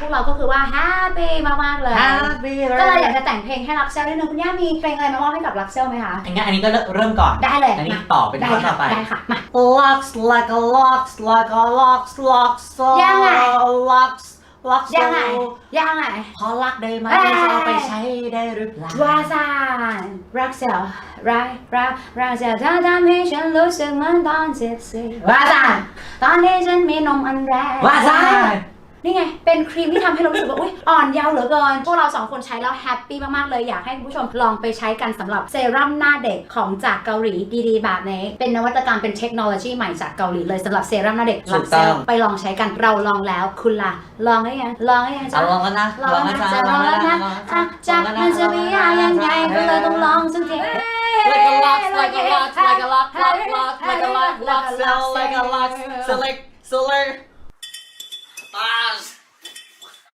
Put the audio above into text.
พวกเราก็คือว่าแฮปปี้มากๆเลย Happy ก็เลยอยากจะแต่งเพลงให้รักเซลนิดนึงคุณย่ามีเพลงอะไรมามอบให้กับรักเซลไหมคะงั้นอันนี้ก็เริ่มก่อน ได้เลยอันนี้มาต่อเป็นได้ท่อนต่ค่ะอไป ได้ค่ะมา Locks like a locks like a locks locks ยังไง locks locks ยังไงยังไง พอรักได้ไหมเอ้ย จะเอาไปใช้ได้หรือเปล่า ว่าซานรักเซลรักรักรักเซลเธอทำให้ฉันรู้สึกเหมือนตอนสิบสี่ว่าซานตอนที่ฉันมีนมอันแรกว่าซาน นี่ไง เป็นครีมที่ทำให้เรารู้สึกว่าอุ๊ยอ่อนเยาว์เหลือเกิน พวกเราสองคนใช้แล้วแฮปปี้มากๆเลย อยากให้คุณผู้ชมลองไปใช้กันสำหรับเซรั่มหน้าเด็กของจากเกาหลีดีๆแบบนี้เป็นนวัตกรรมเป็นเทคโนโลยีใหม่จากเกาหลีเลยสำหรับเซรั่มหน้าเด็กถูกต้อง ไปลองใช้กันเราลองแล้วคุณล่ะลองหรือยังลองหรือยังเอาจ๊ะลองกันนะลองนะจ๊ะจะลองแล้วนะอะจากมันจะไม่ยากยังไงก็เลยต้องลองสักที Like a lock, like a lock, like a lock, lock, lock, like a lock, lock, sell, like a lock, select, select. Ah,